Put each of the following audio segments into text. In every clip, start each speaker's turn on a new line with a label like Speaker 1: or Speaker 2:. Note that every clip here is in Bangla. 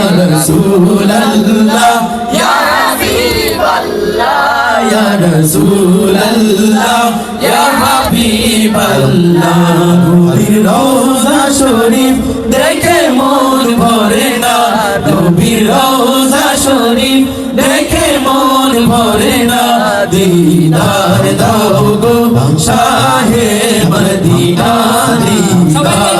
Speaker 1: ইয়া
Speaker 2: রাসূলুল্লাহ
Speaker 1: ইয়া হাবিবাল্লাহ
Speaker 2: ইয়া রাসূলুল্লাহ ইয়া হাবিবাল্লাহ নবীর রওজা শরীফ দেখে মন ভরে না নবীর রওজা শরীফ দেখে মন ভরে না দিদার দাও গো শাহে মদিনা দিদার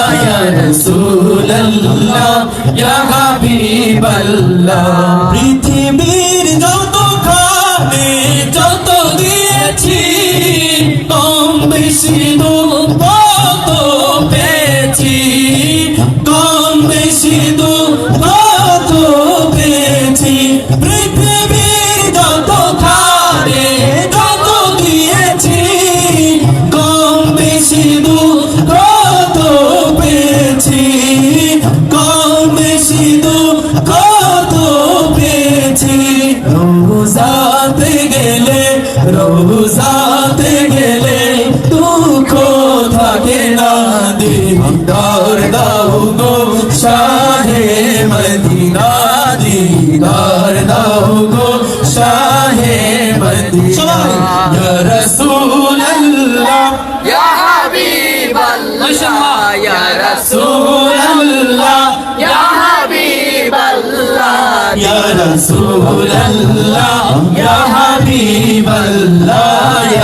Speaker 2: রসুল্লাহ ইয়া হাবিবাল্লাহ। পৃথিবীর যত খাবে যত দিয়েছি বুঝাতে গেলে দুঃখ থাকে না দিদার দাও গো শাহে মদিনা দিদার দাও গো শাহে মদিনা। ইয়া রাসূল আল্লাহ
Speaker 1: ইয়া হাবিব আল্লাহ ইয়া
Speaker 2: রাসূল আল্লাহ
Speaker 1: ইয়া হাবিব
Speaker 2: আল্লাহ ইয়া রাসূল আল্লাহ ইয়া হাবিব আল্লাহ